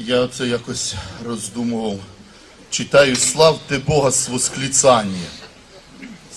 Я це якось роздумував. Читаю славте Бога з восклицанням.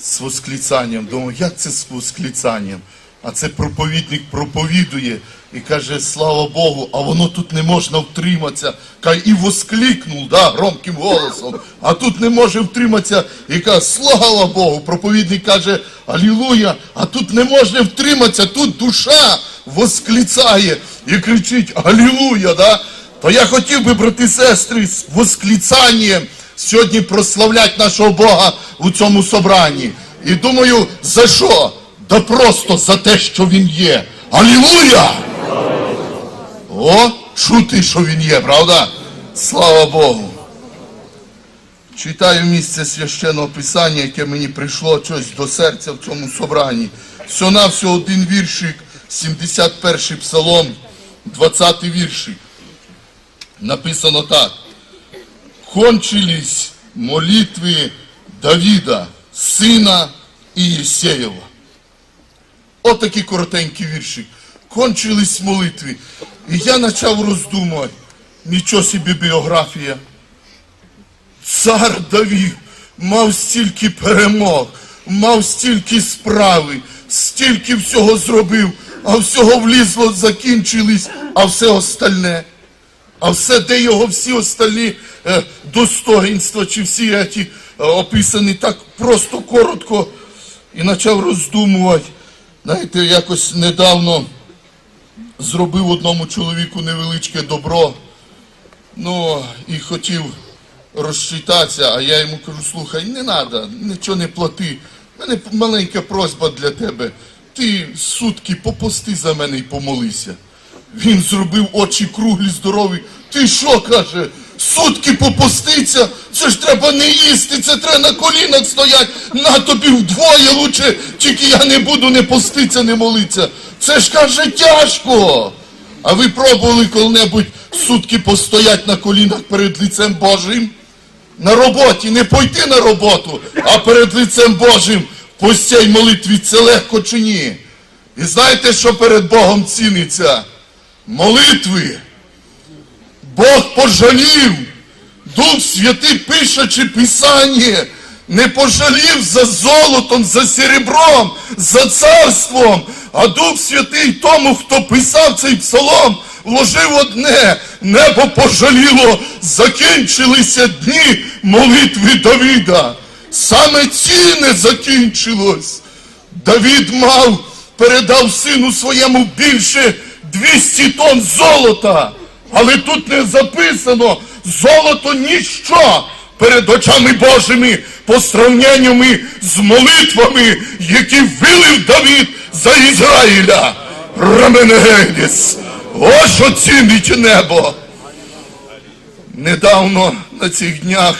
З восклицанням. Думаю, як це з восклицанням? А це проповідник проповідує і каже, слава Богу, а воно тут не можна втриматися. Каже, і воскликнув да, громким голосом, а тут не може втриматися і каже, слава Богу. Проповідник каже, Алілуя, а тут не можна втриматися, тут душа восклицає і кричить Алілуя. Да? То я хотів би, брати і сестри, з восклицанням сьогодні прославляти нашого Бога у цьому собранні. І думаю, за що? Да просто за те, що він є. Алілуя! О, чути, що він є, правда? Слава Богу. Читаю місце священного писання, яке мені прийшло щось до серця в цьому собранні. Все один віршик, 71 псалом, 20 віршик. Написано так. Кончились молитви Давіда, сина Ієсеєва. Отакий коротенький віршик. Кончились молитви. І я почав роздумувати. Нічого собі біографія. Цар Давід мав стільки перемог, мав стільки справи, стільки всього зробив, а всього влізло, закінчились, а все остальне. А все, де його всі остальні е, достоинства, чи всі ті е, описані так просто коротко, і почав роздумувати. Знаєте, якось недавно зробив одному чоловіку невеличке добро, ну і хотів розчитатися, а я йому кажу, слухай, не треба, нічого не плати. У мене маленька просьба для тебе. Ти сутки попусти за мене і помолися. Він зробив очі круглі, здорові. Ти що каже? Сутки попуститься, це ж треба не їсти, це треба на колінах стоять. На тобі вдвоє лучше, тільки я не буду не поститься, не молитися. Це ж каже тяжко. А ви пробували коли-небудь сутки постоять на колінах перед лицем Божим? На роботі, не пойти на роботу, а перед лицем Божим по цій молитві це легко чи ні? І знаєте, що перед Богом ціниться? Молитви. Бог пожалів. Дух Святий пишучи Писання, не пожалів за золотом, за серебром, за царством. А Дух Святий тому, хто писав цей псалом, вложив одне, небо пожаліло, закінчилися дні молитви Давіда. Саме цінне закінчилось. Давід мав, передав сину своєму більше 200 тонн золота. Але тут не записано золото ніщо перед очами Божими по сравненнями з молитвами, які вилив Давід за Ізраїля. Раменегедіс. Ось що цінить небо. Недавно на цих днях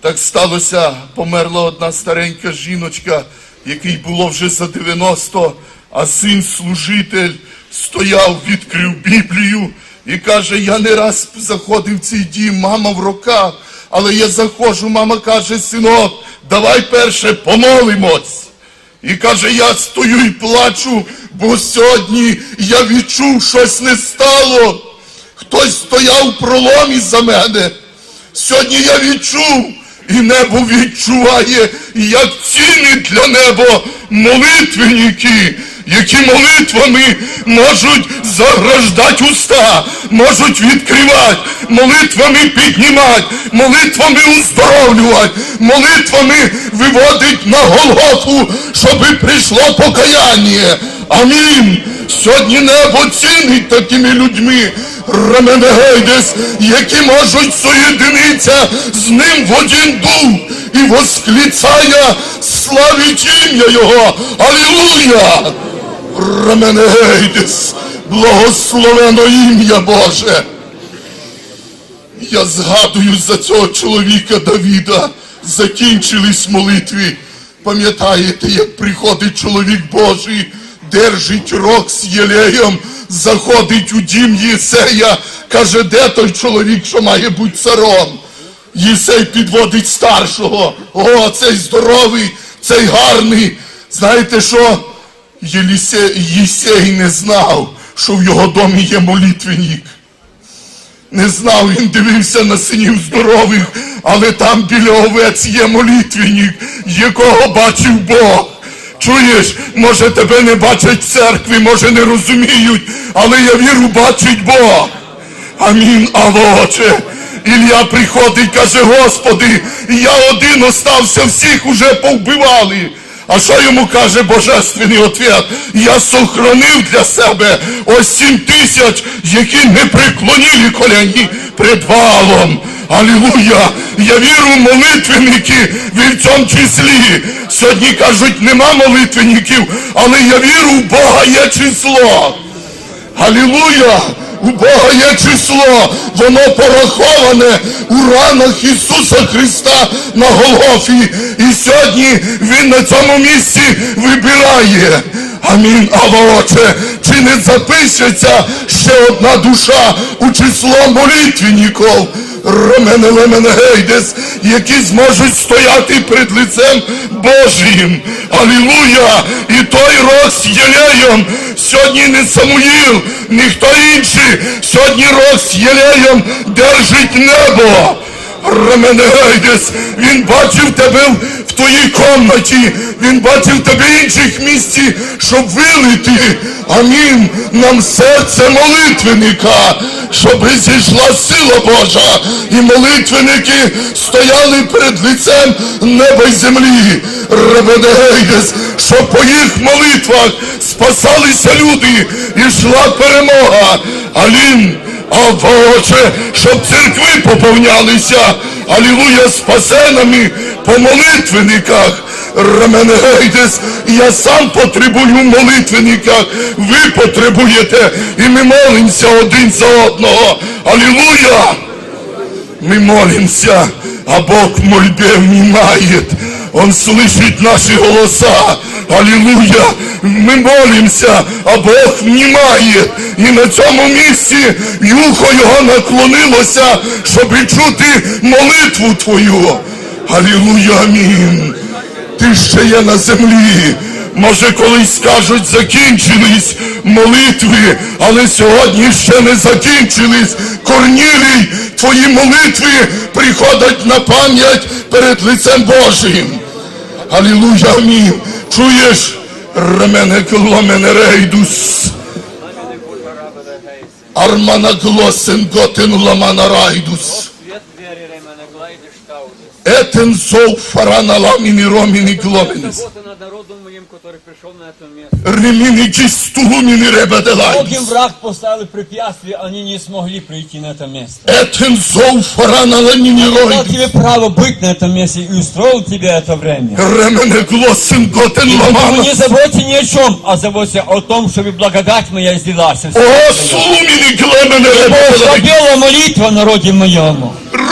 так сталося, померла одна старенька жіночка, якій було вже за 90, а син служитель стояв, відкрив Біблію і каже, я не раз заходив в цей дім, мама в руках, але я заходжу, мама каже, синок, давай перше помолимось. І каже, я стою і плачу, бо сьогодні я відчув, щось не стало. Хтось стояв в проломі за мене. Сьогодні я відчув, і небо відчуває, як ціни для неба молитвенники, які молитвами можуть заграждати уста, можуть відкривати, молитвами піднімати, молитвами уздоровлювати, молитвами виводить на Голгофу, щоби прийшло покаяння. Амінь. Сьогодні небо цінить такими людьми, Раменегейдес, які можуть соєдинитися з ним в один дух і восклицає славить ім'я Його. Алілуя! Раменегейдес, благословено ім'я Боже. Я згадую за цього чоловіка Давіда, закінчились молитви. Пам'ятаєте, як приходить чоловік Божий, держить рог з єлеєм, заходить у дім Єсея, каже, де той чоловік, що має бути царом? Єсей підводить старшого. О, цей здоровий, цей гарний. Знаєте що? Єлісе... Єсей не знав, що в його домі є молитвенник. Не знав, він дивився на синів здорових, але там біля овець є молитвенник, якого бачив Бог. Чуєш, може тебе не бачать в церкві, може не розуміють, але я віру бачить Бог. Амін, алло, Отче. Ілля приходить, каже, Господи, я один остався, всіх уже повбивали. А що йому каже божественний ответ? Я сохранив для себе ось сім тисяч, які не преклонили коляні пред валом. Алілуя! Я вірю в молитвенники, в цьому числі. Сьогодні кажуть, нема молитвенників, але я вірю, в Бога є число. Алілуя! У Бога є число, воно пораховане у ранах Ісуса Христа на Голгофі. І сьогодні Він на цьому місці вибирає. Амінь, Алло, Отче, чи не запишеться ще одна душа у число молитвенників? Ромене Лемене Гейдес, які зможуть стояти перед лицем Божим. Алілуя! І той рок з Єлеєм сьогодні не Самуїл, ніхто інший. Сьогодні рок з Єлеєм держить небо. Ромене Гейдес, він бачив тебе в твоїй комнаті, він бачив тебе в інших місці, щоб вилити. Амінь. Нам серце молитвенника, щоб зійшла сила Божа, і молитвенники стояли перед лицем неба й землі. Ромене Гейдес, щоб по їх молитвах спасалися люди і йшла перемога. Алін. Боже, щоб церкви поповнялися, алілуя, спасенами по молитвенниках. Рамене Гейдес, я сам потребую в молитвенниках, ви потребуєте, і ми молимося один за одного. Алілуя! Мы молимся, а Бог в мольбе внимает. Он слышит наши голоса. Аллилуйя! Ми молимося, а Бог внимає. І на цьому місці юхо його наклонилося, щоб чути молитву твою. Аллилуйя, амінь. Ти ще є на землі. Може, колись скажуть, закінчились молитви, але сьогодні ще не закінчились. Корнілій, твої молитви приходять на пам'ять перед лицем Божим. Алілуя, амінь. Чуєш? Remenekulla menereydus. Armana glosen goten ulamana raidus. Etin soğuk farana lamini romini glomenis. моим, который пришел на это место. Реміні дістулуміні ребеделайдус. Многим враг поставил препятствия, они не смогли прийти на это место. Етен зов фарана ламіні Дал ройдус. тебе право быть на этом месте и устроил тебе это время. Ремене глосен готен Поэтому ламана. не заботься ни о чем, а заботься о том, чтобы благодать моя излилась. О, сулуміні глемене Бог ребеделайдус. слабела молитва в народе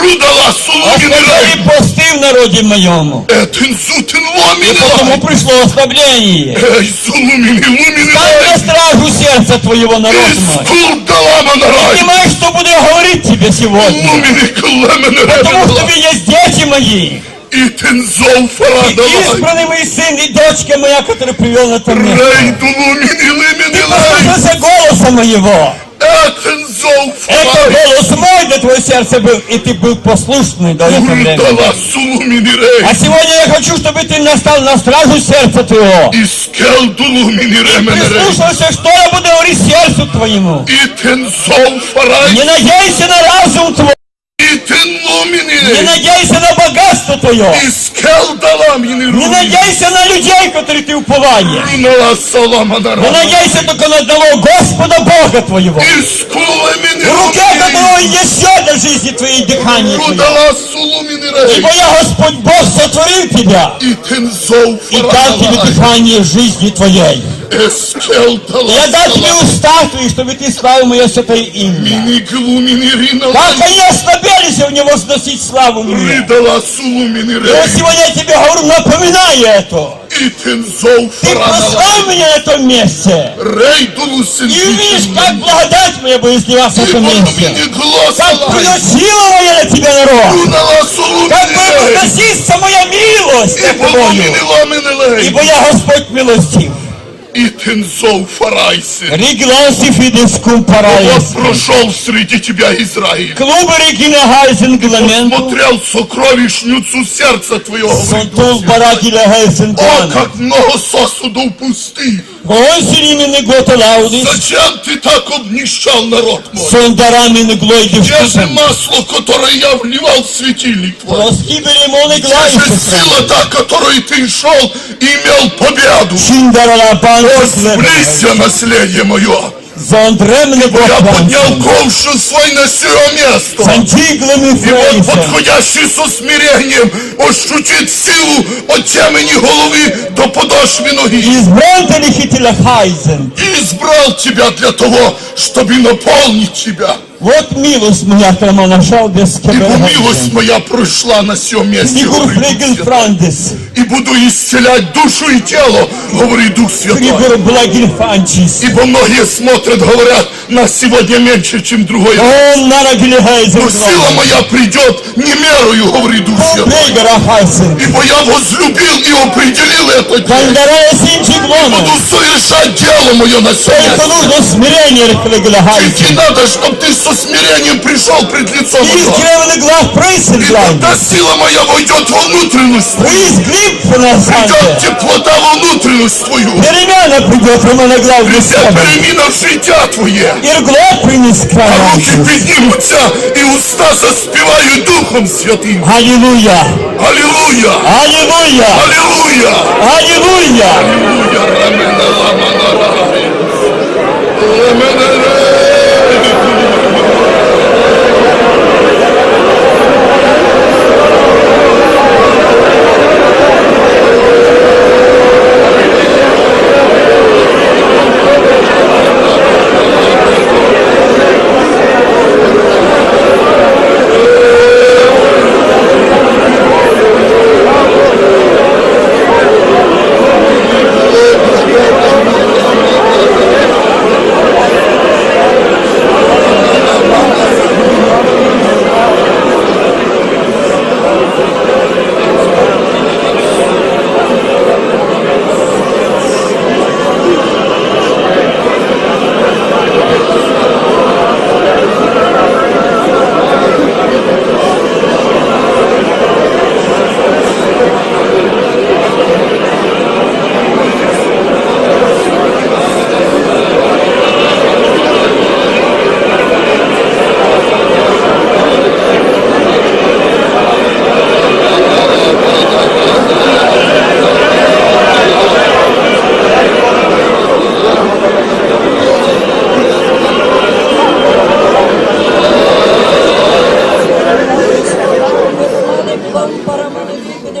моему. Рудала сулуміні Ослабели рейдус. посты в народе моему. Етен зутен ламіні Потому райдус. пришло ослабление. Ей, сулуміні луміні Стань на райдус. стражу сердца твоего, народ мой. Іскул даламана райдус. Понимаешь, что буду говорить тебе сегодня? Луміні клемене Потому что ребеделайдус. вы есть дети мои. І тензол И фарадалай. избранный мой сын и дочка моя, который привел на это место. Рейду луміні лиміні лай. Послушайся голоса моего. Етензол Это фарадалай. голос мой для твоего сердца был, и ты был послушный до этого времени. Урдала сулуміні рей. А сегодня я хочу, чтобы ты настал на стражу сердца твоего. Іскел дулуміні ремене рей. Прислушался, что я буду говорить сердцу твоему. І тензол фарай. Не надейся на разум твой, І тен луміні не рей. надейся на богатство твое, Іскел даламіні не руміні. надейся на людей, которых ты уповаешь. Рунала салама на Но рай. надейся только на одного Господа Бога твоего. Іскулеміні В руке руміні. которого есть все для жизни твоей и дыхания твоего. Рудала сулуміні рей. Ибо я Господь Бог сотворил тебя І тензол и дал тебе фарадалай. дыхание в жизни твоей. Ескел Я дал тебе даласала. уста твои, чтобы ты славил мое святое имя. Міні глуміні рінала. Как они ослабели сегодня возносить славу мне. Ридала сулуміні И рей. вот сегодня я тебе говорю, напоминай это. І тензол Ты фарадалай. прославь меня на этом месте. Рейдулу И увидишь, как благодать моя будет изливаться на этом месте. Міні Как гласала. придет сила моя на тебя, народ. Моя милость І полуміні ламіни лей. Ибо я Господь милостив. и фарайсы. Riglausi fides cum paraies. Вот прошел среди тебя Израиль. Клубы regina Heisen Гламен. Смотрел сокровищницу сердца твоего. Sunt бараки toți О, как много сосудов пустых. Consilimine gote laudis. Зачем ты так обнищал народ мой? Сондарами не de Где же масло, которое я вливал в светильник твой? Proschibele mone Где же сила та, которой ты шел и имел победу? Cindara пан. Сблизься, наследие мое. Zontremne Я поднял gopanță. ковшу свой на сие место. Santiglami И вот frăiță. подходящий со смирением ощутит силу от темени головы до подошвы ноги. Избрантele hitile Heisen. И избрал тебя для того, чтобы наполнить тебя. Вот милость моя, яка мене жав без тебе. Ибо милость моя пройшла на сьом місці, І І буду исцелять душу і тіло, говорить Дух Святой. Ибо многие смотрят, говорят, нас сегодня меньше, чем другой. Но сила моя придет не мерою, говорит Дух Святой. Ибо я возлюбил и определил это день. И буду совершать дело мое на сьом месте. Тебе надо, чтобы ты совершил со смирением пришел пред лицом Из его. гревны глав прейсен И глайн. тогда сила моя войдет во внутренность твою. Приз глип на Придет санте. теплота во внутренность твою. Перемена придет Романа Придет главный перемена в життя твое. Иргло принес А края. руки поднимутся, и уста заспевают Духом Святым. Аллилуйя! Аллилуйя! Аллилуйя! Аллилуйя! Аллилуйя! Аллилуйя!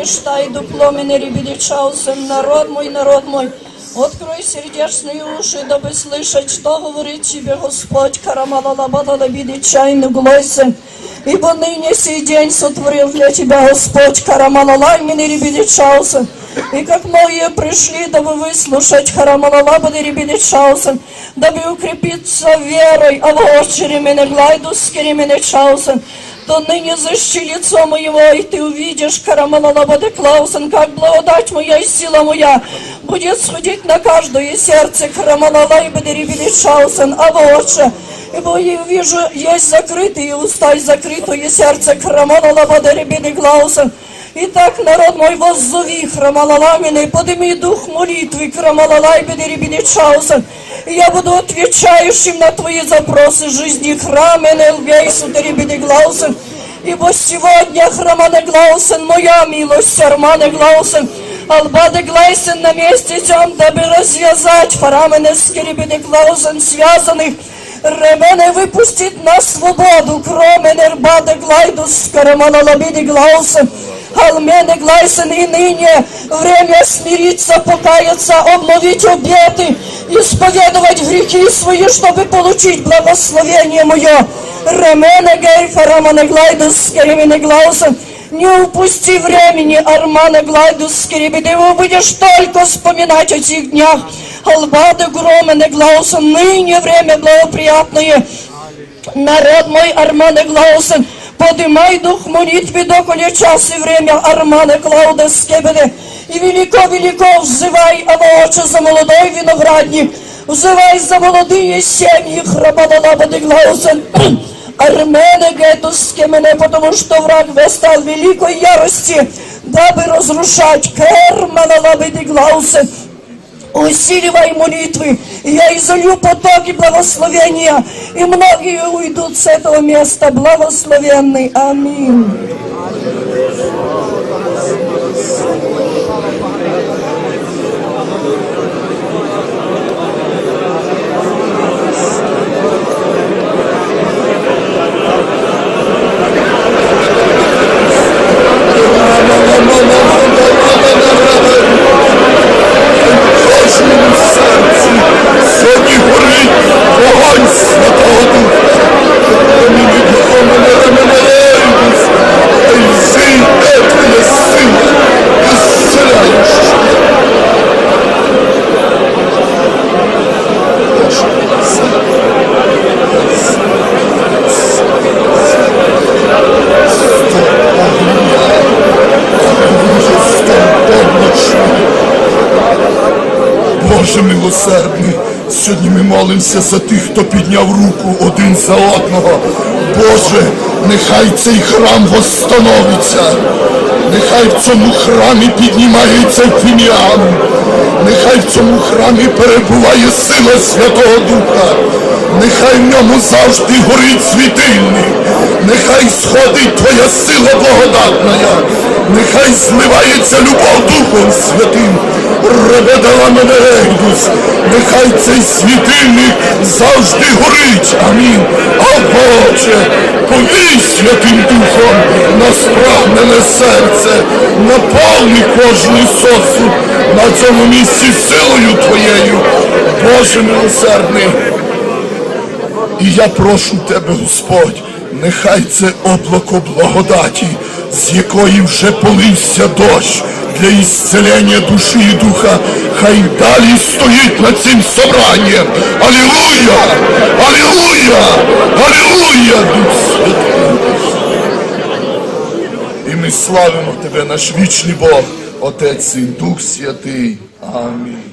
парамане будешь тай дупломене ребеличался, народ мой, народ мой. Открой сердечные уши, дабы слышать, что говорит тебе Господь, Карамалалабадала чайну глойся. Ибо ныне сей день сотворил для тебя Господь, Карамалалаймене ребеличался. И как многие пришли, дабы выслушать Харамалалабады ребеличался, дабы укрепиться верой, а в очере мене глайду скеременечался то ныне защи лицо моего, и ты увидишь, Карамалалабаде Клаусен, как благодать моя и сила моя будет сходить на каждое сердце Карамалалайбаде Рибелишаусен, а вот Ибо я вижу, есть закрытые уста и закрытое сердце Карамалалабаде Рибелиглаусен. Итак, народ мой, воззови Храмалаламины, подними дух молитвы Храмалалай Бедерибеличаусен. И я буду отвечающим на твои запросы жизни храмен Элгейсу Дерибелиглаусен. Ибо сегодня Храмане Глаусен, моя милость, Армане Глаусен, Албаде Глайсен на месте тем, дабы развязать Фарамене Скерибеде Глаусен связанных Ремене выпустит на свободу, кроме Нербаде Глайдус, Карамалалабиди Глаусен. Алмене Глайсен и ныне время смириться, покаяться, обновить обеты, исповедовать грехи свои, чтобы получить благословение мое. Ремене Гейфа Романе Глайдус, Керемине Глаусен. Не упусти времени, Армана Глайдус, Кереби, ты будешь только вспоминать о этих днях. Албады Громене Глаусен, ныне время благоприятное. Народ мой, Армане Глаусен, подымай дух молитвы, доколе час и время, Армане Клаудес Скебеде. І велико-велико взивай, а очі за молодой виноградник, взивай за молодые семьи, храбалалабады глаусен. Армене гетуске мене, потому что враг восстал великой ярости, дабы разрушать керманалабады глаусен. Усиливай молитвы, и я изолью потоки благословения, и многие уйдут с этого места благословенный. Аминь. Милосердний, сьогодні ми молимося за тих, хто підняв руку один за одного. Боже, нехай цей храм восстановиться, нехай в цьому храмі піднімається фіміан, нехай в цьому храмі перебуває сила Святого Духа, нехай в ньому завжди горить світильник, нехай сходить Твоя сила благодатна, нехай зливається любов Духом Святим. Ребедала мене рейдус, нехай цей світильник завжди горить. Амінь. А Боже, повій святим Духом на спрагнене серце, наповни кожний сосуд на цьому місці силою Твоєю. Боже милосердний. І я прошу тебе, Господь, нехай це облако благодаті, з якої вже полився дощ для исцеления душі і духа, хай далі стоїть над цим собранням. Аллилуйя! Аллилуйя! Аллилуйя! Дух Святий! І ми славимо тебе, наш вічний Бог, Отець і Дух Святий. Амінь.